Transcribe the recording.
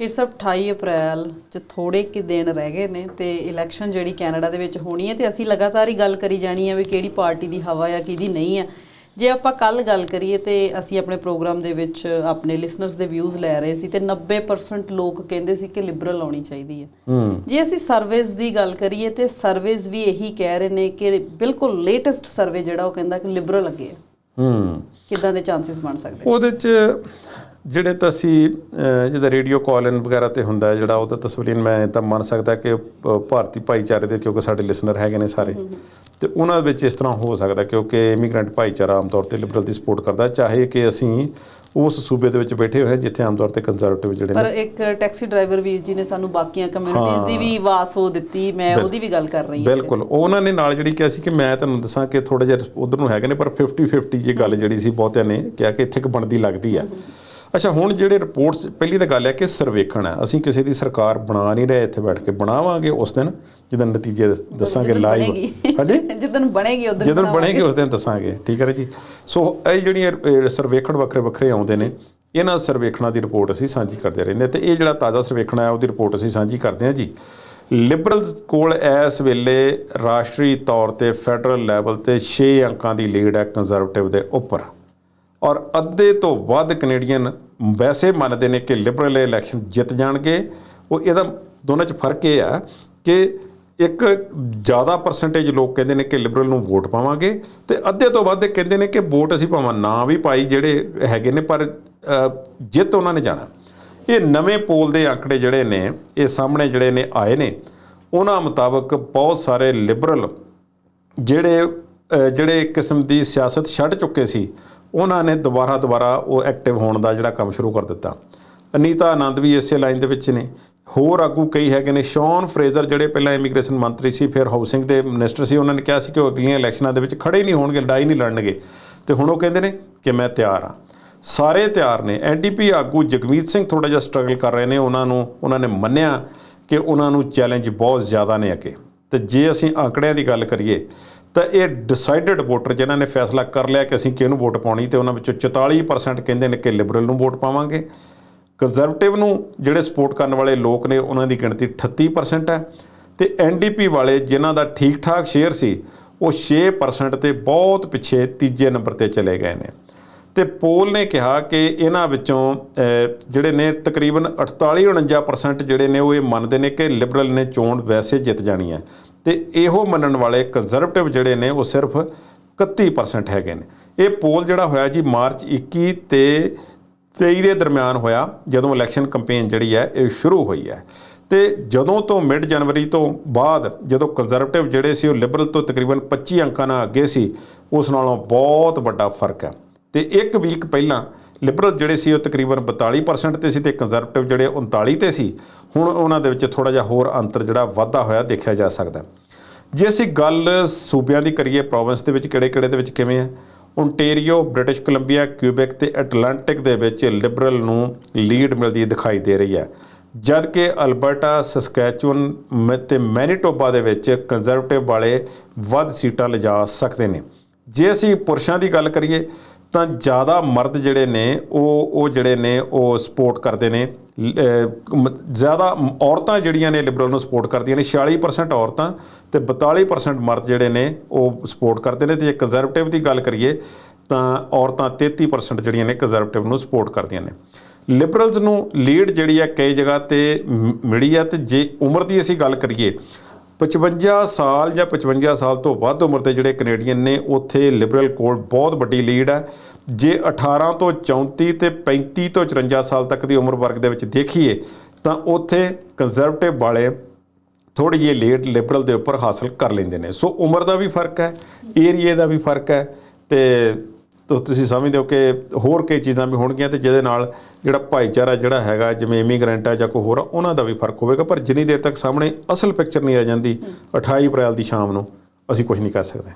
ਫਿਰ ਸਭ 28 ਅਪ੍ਰੈਲ ਚ ਥੋੜੇ ਕਿ ਦਿਨ ਰਹਿ ਗਏ ਨੇ ਤੇ ਇਲੈਕਸ਼ਨ ਜਿਹੜੀ ਕੈਨੇਡਾ ਦੇ ਵਿੱਚ ਹੋਣੀ ਹੈ ਤੇ ਅਸੀਂ ਲਗਾਤਾਰ ਹੀ ਗੱਲ ਕਰੀ ਜਾਣੀ ਹੈ ਵੀ ਕਿਹੜੀ ਪਾਰਟੀ ਦੀ ਹਵਾ ਆ ਕਿਹਦੀ ਨਹੀਂ ਹੈ ਜੇ ਆਪਾਂ ਕੱਲ ਗੱਲ ਕਰੀਏ ਤੇ ਅਸੀਂ ਆਪਣੇ ਪ੍ਰੋਗਰਾਮ ਦੇ ਵਿੱਚ ਆਪਣੇ ਲਿਸਨਰਸ ਦੇ ਵਿਊਜ਼ ਲੈ ਰਹੇ ਸੀ ਤੇ 90% ਲੋਕ ਕਹਿੰਦੇ ਸੀ ਕਿ ਲਿਬਰਲ ਆਉਣੀ ਚਾਹੀਦੀ ਹੈ। ਜੇ ਅਸੀਂ ਸਰਵੇਜ਼ ਦੀ ਗੱਲ ਕਰੀਏ ਤੇ ਸਰਵੇਜ਼ ਵੀ ਇਹੀ ਕਹਿ ਰਹੇ ਨੇ ਕਿ ਬਿਲਕੁਲ ਲੇਟੈਸਟ ਸਰਵੇ ਜਿਹੜਾ ਉਹ ਕਹਿੰਦਾ ਕਿ ਲਿਬਰਲ ਅੱਗੇ ਹੈ ਹੂੰ। ਕਿਦਾਂ ਦੇ ਚਾਂਸਸ ਬਣ ਸਕਦੇ? ਉਹਦੇ ਚ ਜਿਹੜੇ ਤਾਂ ਅਸੀਂ ਜਿਹਦਾ ਰੇਡੀਓ ਕਾਲ-ਇਨ ਵਗੈਰਾ ਤੇ ਹੁੰਦਾ ਹੈ ਜਿਹੜਾ ਉਹਦਾ ਤਸਵੀਰ ਮੈਂ ਤਾਂ ਮੰਨ ਸਕਦਾ ਕਿ ਭਾਰਤੀ ਭਾਈਚਾਰੇ ਦੇ ਕਿਉਂਕਿ ਸਾਡੇ ਲਿਸਨਰ ਹੈਗੇ ਨੇ ਸਾਰੇ। ਤੇ ਉਹਨਾਂ ਵਿੱਚ ਇਸ ਤਰ੍ਹਾਂ ਹੋ ਸਕਦਾ ਕਿਉਂਕਿ ਇਮੀਗ੍ਰੈਂਟ ਭਾਈਚਾਰਾ ਆਮ ਤੌਰ ਤੇ ਲਿਬਰਲ ਦੀ ਸਪੋਰਟ ਕਰਦਾ ਚਾਹੇ ਕਿ ਅਸੀਂ ਉਸ ਸੂਬੇ ਦੇ ਵਿੱਚ ਬੈਠੇ ਹੋਏ ਹਾਂ ਜਿੱਥੇ ਆਮ ਤੌਰ ਤੇ ਕੰਜ਼ਰਵੇਟਿਵ ਜਿਹੜੇ ਪਰ ਇੱਕ ਟੈਕਸੀ ਡਰਾਈਵਰ ਵੀਰ ਜੀ ਨੇ ਸਾਨੂੰ ਬਾਕੀਆਂ ਕਮਿਊਨਿਟੀਜ਼ ਦੀ ਵੀ ਆਵਾਜ਼ ਉਹ ਦਿੱਤੀ ਮੈਂ ਉਹਦੀ ਵੀ ਗੱਲ ਕਰ ਰਹੀ ਹਾਂ। ਬਿਲਕੁਲ। ਉਹਨਾਂ ਨੇ ਨਾਲ ਜਿਹੜੀ ਕਿਹਾ ਸੀ ਕਿ ਮੈਂ ਤੁਹਾਨੂੰ ਦੱਸਾਂ ਕਿ ਥੋੜਾ ਜਿਹਾ ਉਧਰ ਨੂੰ ਹੈਗੇ ਨੇ ਪਰ 50 50 ਜੇ ਗੱਲ ਜਿਹੜੀ ਸੀ ਬਹੁਤਿਆਂ ਨੇ ਕਿਹਾ ਕਿ ਇੱਥੇ ਕਿ ਬਣਦੀ ਲੱਗਦੀ ਆ। ਅੱਛਾ ਹੁਣ ਜਿਹੜੇ ਰਿਪੋਰਟਸ ਪਹਿਲੀ ਤਾਂ ਗੱਲ ਹੈ ਕਿ ਸਰਵੇਖਣ ਹੈ। ਅਸੀਂ ਕਿਸੇ ਦੀ ਸਰਕਾਰ ਬਣਾ ਨਹੀਂ ਰਹੇ ਇੱਥੇ ਬੈਠ ਕੇ ਬਣਾਵਾਂਗੇ ਉਸ ਦਿਨ ਜਦੋਂ ਨਤੀਜੇ ਦਸ- ਦੱਸਾਂਗੇ ਲਾਈਵ। ਹਾਂਜੀ? ਜਿੱਦਣ ਬਣੇਗੀ ਉਦੋਂ ਜਦੋਂ ਬਣੇਗੇ ਉਸ ਦਿਨ ਦੱਸਾਂਗੇ। ਠੀਕ ਹੈ ਜੀ? ਸੋ ਇਹ ਜਿਹੜੀਆਂ ਸਰਵੇਖਣ ਵੱਖਰੇ ਵੱਖਰੇ ਆਉਂਦੇ ਨੇ ਇਹਨਾਂ ਸਰਵੇਖਣਾਂ ਦੀ ਰਿਪੋਰਟ ਅਸੀਂ ਸਾਂਝੀ ਕਰਦੇ ਰਹਿੰਦੇ ਤੇ ਇਹ ਜਿਹੜਾ ਤਾਜ਼ਾ ਸਰਵੇਖਣ ਹੈ ਉਹਦੀ ਰਿਪੋਰਟ ਅਸੀਂ ਸਾਂਝੀ ਕਰਦੇ ਹਾਂ ਜੀ। ਲਿਬਰਲਸ ਕੋਲ ਇਸ ਵੇਲੇ ਰਾਸ਼ਟਰੀ ਤੌਰ ਤੇ ਫੈਡਰਲ ਲੈਵਲ ਤੇ 6 ਅੰਕਾਂ ਦੀ ਲੀਡ ਹੈ ਕੰਜ਼ਰਵੇਟਿਵ ਦੇ ਉੱਪਰ। ਔਰ ਅੱਧੇ ਤੋਂ ਵੱਧ ਕੈਨੇਡੀਅਨ ਵੈਸੇ ਮੰਨਦੇ ਨੇ ਕਿ ਲਿਬਰਲ ਇਲੈਕਸ਼ਨ ਜਿੱਤ ਜਾਣਗੇ। ਉਹ ਇਹਦਾ ਦੋਨਾਂ 'ਚ ਫ਼ਰਕ ਇਹ ਆ ਕਿ ਇੱਕ ਜ਼ਿਆਦਾ ਪਰਸੈਂਟੇਜ ਲੋਕ ਕਹਿੰਦੇ ਨੇ ਕਿ ਲਿਬਰਲ ਨੂੰ ਵੋਟ ਪਾਵਾਂਗੇ ਤੇ ਅੱਧੇ ਤੋਂ ਵੱਧ ਕਹਿੰਦੇ ਨੇ ਕਿ ਵੋਟ ਅਸੀਂ ਭਾਵੇਂ ਨਾ ਵੀ ਪਾਈ ਜਿਹੜੇ ਹੈਗੇ ਨੇ ਪਰ ਜਿੱਤ ਉਹਨਾਂ ਨੇ ਜਾਣਾ। ਇਹ ਨਵੇਂ ਪੋਲ ਦੇ ਅੰਕੜੇ ਜਿਹੜੇ ਨੇ, ਇਹ ਸਾਹਮਣੇ ਜਿਹੜੇ ਨੇ ਆਏ ਨੇ, ਉਹਨਾਂ ਮੁਤਾਬਕ ਬਹੁਤ ਸਾਰੇ ਲਿਬਰਲ ਜਿਹੜੇ ਜਿਹੜੇ ਕਿਸਮ ਦੀ ਸਿਆਸਤ ਛੱਡ ਚੁੱਕੇ ਸੀ ਉਹਨਾਂ ਨੇ ਦੁਬਾਰਾ ਦੁਬਾਰਾ ਉਹ ਐਕਟਿਵ ਹੋਣ ਦਾ ਜਿਹੜਾ ਕੰਮ ਸ਼ੁਰੂ ਕਰ ਦਿੱਤਾ। ਅਨੀਤਾ ਆਨੰਦ ਵੀ ਇਸੇ ਲਾਈਨ ਦੇ ਵਿੱਚ ਨੇ। ਹੋਰ ਆਗੂ ਕਈ ਹੈਗੇ ਨੇ। ਸ਼ੌਨ ਫਰੇਜ਼ਰ ਜਿਹੜੇ ਪਹਿਲਾਂ ਇਮੀਗ੍ਰੇਸ਼ਨ ਮੰਤਰੀ ਸੀ, ਫਿਰ ਹਾਊਸਿੰਗ ਦੇ ਮਿਨਿਸਟਰ ਸੀ, ਉਹਨਾਂ ਨੇ ਕਿਹਾ ਸੀ ਕਿ ਉਹ ਅਗਲੀਆਂ ਇਲੈਕਸ਼ਨਾਂ ਦੇ ਵਿੱਚ ਖੜੇ ਨਹੀਂ ਹੋਣਗੇ, ਲੜਾਈ ਨਹੀਂ ਲੜਨਗੇ। ਤੇ ਹੁਣ ਉਹ ਕਹਿੰਦੇ ਨੇ ਕਿ ਮੈਂ ਤਿਆਰ ਹਾਂ। ਸਾਰੇ ਤਿਆਰ ਨੇ। ਐਨਡੀਪੀ ਆਗੂ ਜਗਮੀਤ ਸਿੰਘ ਥੋੜਾ ਜਿਹਾ ਸਟਰਗਲ ਕਰ ਰਹੇ ਨੇ। ਉਹਨਾਂ ਨੂੰ, ਉਹਨਾਂ ਨੇ ਮੰਨਿਆ ਕਿ ਉਹਨਾਂ ਨੂੰ ਚੈਲੰਜ ਬਹੁਤ ਜ਼ਿਆਦਾ ਨੇ ਅੱਗੇ। ਤੇ ਜੇ ਅਸੀਂ ਆંકੜਿਆਂ ਦੀ ਗੱਲ ਕਰੀਏ ਤਾਂ ਇਹ ਡਿਸਾਈਡਡ ਵੋਟਰ ਜਿਨ੍ਹਾਂ ਨੇ ਫੈਸਲਾ ਕਰ ਲਿਆ ਕਿ ਅਸੀਂ ਕਿਹਨੂੰ ਵੋਟ ਪਾਉਣੀ ਤੇ ਉਹਨਾਂ ਵਿੱਚੋਂ 44% ਕਹਿੰਦੇ ਨੇ ਕਿ ਲਿਬਰਲ ਨੂੰ ਵੋਟ ਪਾਵਾਂਗੇ। ਕੰਜ਼ਰਵੇਟਿਵ ਨੂੰ ਜਿਹੜੇ ਸਪੋਰਟ ਕਰਨ ਵਾਲੇ ਲੋਕ ਨੇ, ਉਹਨਾਂ ਦੀ ਗਿਣਤੀ 38% ਹੈ ਤੇ ਐਨਡੀਪੀ ਵਾਲੇ ਜਿਨ੍ਹਾਂ ਦਾ ਠੀਕ ਠਾਕ ਸ਼ੇਅਰ ਸੀ, ਉਹ 6% ਤੇ ਬਹੁਤ ਪਿੱਛੇ ਤੀਜੇ ਨੰਬਰ ਤੇ ਚਲੇ ਗਏ ਨੇ। ਤੇ ਪੋਲ ਨੇ ਕਿਹਾ ਕਿ ਇਹਨਾਂ ਵਿੱਚੋਂ ਜਿਹੜੇ ਨੇ ਤਕਰੀਬਨ 48-49% ਜਿਹੜੇ ਨੇ, ਉਹ ਇਹ ਮੰਨਦੇ ਨੇ ਕਿ ਲਿਬਰਲ ਨੇ ਚੋਣ ਵੈਸੇ ਜਿੱਤ ਜਾਣੀ ਹੈ। ਤੇ ਇਹੋ ਮੰਨਣ ਵਾਲੇ ਕੰਜ਼ਰਵੇਟਿਵ ਜਿਹੜੇ ਨੇ ਉਹ ਸਿਰਫ 31% ਹੈਗੇ ਨੇ। ਇਹ ਪੋਲ ਜਿਹੜਾ ਹੋਇਆ ਜੀ ਮਾਰਚ 21 ਤੇ 23 ਦੇ ਦਰਮਿਆਨ ਹੋਇਆ, ਜਦੋਂ ਇਲੈਕਸ਼ਨ ਕੈਂਪੇਨ ਜਿਹੜੀ ਹੈ ਇਹ ਸ਼ੁਰੂ ਹੋਈ ਹੈ। ਤੇ ਜਦੋਂ ਤੋਂ ਮਿਡ ਜਨਵਰੀ ਤੋਂ ਬਾਅਦ ਜਦੋਂ ਕੰਜ਼ਰਵੇਟਿਵ ਜਿਹੜੇ ਸੀ ਉਹ ਲਿਬਰਲ ਤੋਂ ਤਕਰੀਬਨ 25 ਅੰਕਾਂ ਨਾਲ ਅੱਗੇ ਸੀ, ਉਸ ਨਾਲੋਂ ਬਹੁਤ ਵੱਡਾ ਫ਼ਰਕ ਹੈ। ਤੇ ਇੱਕ ਵੀਕ ਪਹਿਲਾਂ ਲਿਬਰਲ ਜਿਹੜੇ ਸੀ ਉਹ ਤਕਰੀਬਨ 42% ਤੇ ਸੀ ਤੇ ਕੰਜ਼ਰਵੇਟਿਵ ਜਿਹੜੇ 39 ਤੇ ਸੀ। ਹੁਣ ਉਹਨਾਂ ਦੇ ਵਿੱਚ ਥੋੜਾ ਜਿਹਾ ਹੋਰ ਅੰਤਰ ਜਿਹੜਾ ਵਾਧਾ ਹੋਇਆ ਦੇਖਿਆ ਜਾ ਸਕਦਾ ਜੇ ਅਸੀਂ ਗੱਲ ਸੂਬਿਆਂ ਦੀ ਕਰੀਏ ਪ੍ਰੋਵਿੰਸ ਦੇ ਵਿੱਚ ਕਿਹੜੇ-ਕਿਹੜੇ ਦੇ ਵਿੱਚ ਕਿਵੇਂ ਹੈ? ਓਨਟੇਰੀਓ ਬ੍ਰਿਟਿਸ਼ ਕੋਲੰਬੀਆ ਕਿਊਬੈਕ ਤੇ ਐਟਲਾਂਟਿਕ ਦੇ ਵਿੱਚ ਲਿਬਰਲ ਨੂੰ ਲੀਡ ਮਿਲਦੀ ਦਿਖਾਈ ਦੇ ਰਹੀ ਹੈ। ਜਦਕਿ ਅਲਬਰਟਾ ਸਸਕੈਚੁਅਨ ਮ- ਤੇ ਮੈਨੀਟੋਬਾ ਦੇ ਵਿੱਚ ਕੰਜ਼ਰਵੇਟਿਵ ਵਾਲੇ ਵੱਧ ਸੀਟਾਂ ਲਿਜਾ ਸਕਦੇ ਨੇ। ਜੇ ਅਸੀਂ ਪੁਰਸ਼ਾਂ ਦੀ ਗੱਲ ਕਰੀਏ ਤਾਂ ਜ਼ਿਆਦਾ ਮਰਦ ਜਿਹੜੇ ਨੇ, ਉਹ ਉਹ ਜਿਹੜੇ ਨੇ, ਉਹ ਸਪੋਰਟ ਕਰਦੇ ਨੇ। ਲ- ਜ਼ਿਆਦਾ ਔਰਤਾਂ ਜਿਹੜੀਆਂ ਨੇ ਲਿਬਰਲ ਨੂੰ ਸਪੋਰਟ ਕਰਦੀਆਂ ਨੇ 46% ਔਰਤਾਂ ਤੇ 42% ਮਰਦ ਜਿਹੜੇ ਨੇ, ਉਹ ਸਪੋਰਟ ਕਰਦੇ ਨੇ। ਤੇ ਜੇ ਕੰਜ਼ਰਵੇਟਿਵ ਦੀ ਗੱਲ ਕਰੀਏ, ਤਾਂ ਔਰਤਾਂ 33% ਜਿਹੜੀਆਂ ਨੇ ਕੰਜ਼ਰਵੇਟਿਵ ਨੂੰ ਸਪੋਰਟ ਕਰਦੀਆਂ ਨੇ। ਲਿਬਰਲਸ ਨੂੰ ਲੀਡ ਜਿਹੜੀ ਹੈ ਕਈ ਜਗ੍ਹਾ ਤੇ ਮ- ਮਿਲੀ ਹੈ ਤੇ ਜੇ ਉਮਰ ਦੀ ਅਸੀਂ ਗੱਲ ਕਰੀਏ 55 ਸਾਲ ਜਾਂ 55 ਸਾਲ ਤੋਂ ਵੱਧ ਉਮਰ ਦੇ ਜਿਹੜੇ ਕੈਨੇਡੀਅਨ ਨੇ, ਉੱਥੇ ਲਿਬਰਲ ਕੋਲ ਬਹੁਤ ਵੱਡੀ ਲੀਡ ਹੈ। ਜੇ 18 ਤੋਂ 34 ਤੇ 35 ਤੋਂ 54 ਸਾਲ ਤੱਕ ਦੀ ਉਮਰ ਵਰਗ ਦੇ ਵਿੱਚ ਦੇਖੀਏ, ਤਾਂ ਉੱਥੇ ਕੰਜ਼ਰਵੇਟਿਵ ਵਾਲੇ ਥੋੜੀ ਜਿਹੀ ਲੀਡ ਲਿਬਰਲ ਦੇ ਉੱਪਰ ਹਾਸਲ ਕਰ ਲੈਂਦੇ ਨੇ। ਸੋ ਉਮਰ ਦਾ ਵੀ ਫ਼ਰਕ ਹੈ ਏਰੀਏ ਦਾ ਵੀ ਫ਼ਰਕ ਹੈ ਤੇ ਤੋ ਤੁਸੀਂ ਸਮਝਦੇ ਹੋ ਕਿ ਹੋਰ ਕਈ ਚੀਜ਼ਾਂ ਵੀ ਹੋਣਗੀਆਂ ਤੇ ਜਿਹਦੇ ਨਾਲ ਜਿਹੜਾ ਭਾਈਚਾਰਾ ਜਿਹੜਾ ਹੈਗਾ ਜਿਵੇਂ ਇਮੀਗ੍ਰੈਂਟ ਆ ਜਾਂ ਕੋਈ ਹੋਰ ਆ, ਉਹਨਾਂ ਦਾ ਵੀ ਫ਼ਰਕ ਹੋਵੇਗਾ। ਪਰ ਜਿੰਨੀ ਦੇਰ ਤੱਕ ਸਾਹਮਣੇ ਅਸਲ ਪਿਕਚਰ ਨਹੀਂ ਆ ਜਾਂਦੀ 28 ਅਪ੍ਰੈਲ ਦੀ ਸ਼ਾਮ ਨੂੰ ਅਸੀਂ ਕੁਝ ਨਹੀਂ ਕਰ ਸਕਦੇ।